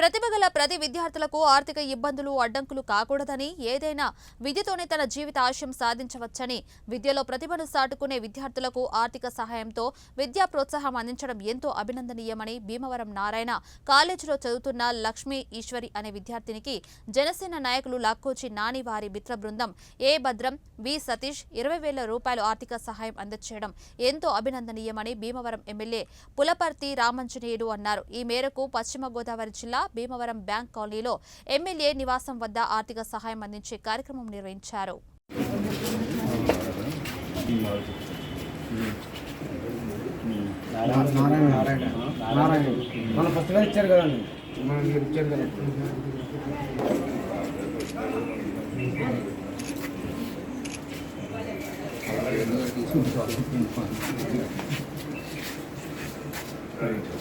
ప్రతిభ గల ప్రతి విద్యార్థులకు ఆర్థిక ఇబ్బందులు అడ్డంకులు కాకూడదని ఏదైనా విద్యతోనే తన జీవిత ఆశయం సాధించవచ్చని విద్యలో ప్రతిభను సాటుకునే విద్యార్థులకు ఆర్థిక సహాయంతో విద్యా ప్రోత్సాహం అందించడం ఎంతో అభినందనీయమని భీమవరం నారాయణ కాలేజీలో చదువుతున్న లక్ష్మీ ఈశ్వరి అనే విద్యార్థినికి జనసేన నాయకులు లక్కోచి నాని వారి మిత్ర బృందం ఏ భద్రం వి సతీష్ ఇరవై వేల రూపాయలు ఆర్థిక సహాయం అందచేయడం ఎంతో అభినందనీయమని భీమవరం ఎమ్మెల్యే పులపర్తి రామంజనేయుడు అన్నారు. ఈ మేరకు పశ్చిమ గోదావరి జిల్లా భీమవరం బ్యాంక్ కాలనీలో ఎమ్మెల్యే నివాసం వద్ద ఆర్థిక సహాయం అందించే కార్యక్రమం నిర్వహించారు.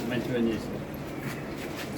మంచి పని చేశారు.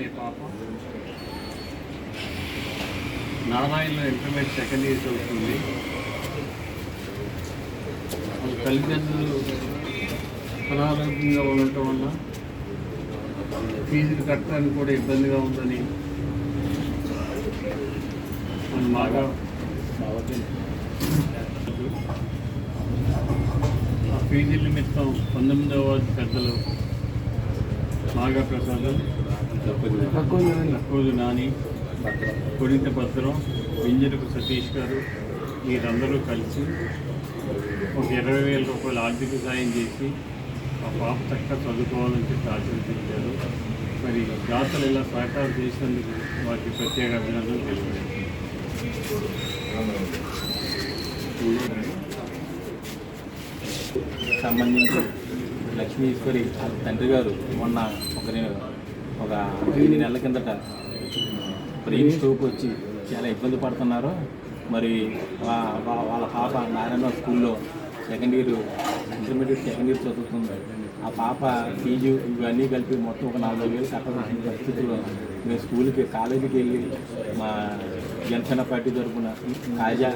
అనే పాపం. నారాయణలో ఇంటర్మీడియట్ సెకండ్ ఇయర్ చదువుతుంది. వాళ్ళ తల్లిదండ్రులు అనారోగ్యంగా ఉండటం వల్ల ఫీజులు కట్టడానికి కూడా ఇబ్బందిగా ఉందని మన బాగా ఆ ఫీజుల నిమిత్తం పంతొమ్మిదవ పెద్దలు నాగప్రసాదం లక్కోజు నాని కొడింత భద్రం వింజలకు సతీష్ గారు వీరందరూ కలిసి ఒక ఇరవై వేల రూపాయలు ఆర్థిక సాయం చేసి ఆ పాప చక్కగా చదువుకోవాలని చెప్పి ఆశీర్వదించారు. మరి దాతలు ఇలా సహకారం చేసినందుకు వారికి ప్రత్యేక అభినందనలు తెలిపారు సంబంధించి లక్ష్మీశ్వరి వాళ్ళ తండ్రి గారు మొన్న ఒక నేను ఒక ఐదు నెలల కిందట బ్రెయిన్ స్ట్రోక్ వచ్చి చాలా ఇబ్బంది పడుతున్నారు. మరి వాళ్ళ పాప నారాయణ స్కూల్లో second year intermediate second year చదువుతుంది. ఆ పాప ఫీజు ఇవన్నీ కలిపి మొత్తం ఒక నలభై వేలు కట్టాల్సిన పరిస్థితుల్లో మేము స్కూల్కి కాలేజీకి వెళ్ళి మా జనసేన పార్టీ తరఫున తాజా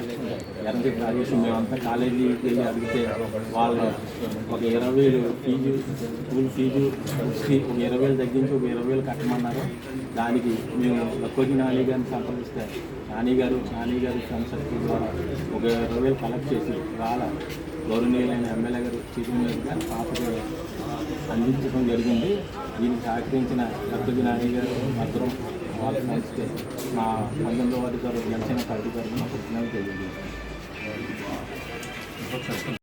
ఎర్రగడ్డ రాజేష్ మేమంతా కాలేజీకి వెళ్ళి అడిగితే వాళ్ళు ఒక ఇరవై వేలు ఫీజు స్కూల్ ఫీజు ఒక ఇరవై వేలు తగ్గించి ఒక ఇరవై వేలు కట్టమన్నారు. దానికి మేము లక్కోజీ నాని గారిని సంప్రదిస్తే నాని గారు నాని గారు సంస్థ ద్వారా ఒక ఇరవై వేలు కలెక్ట్ చేసి వాళ్ళ గౌరవనీయులైన ఎమ్మెల్యే గారు చీఫ్ మినిస్టర్ గారు పాపకు అందించడం జరిగింది. దీనికి సహకరించిన లక్కోజీ నాని గారు మాత్రం వాళ్ళ నెక్స్ట్ నా పంతొమ్మిదో వాటి గారు జనసేన పార్టీ తరఫున కృతజ్ఞతలు తెలియజేస్తాను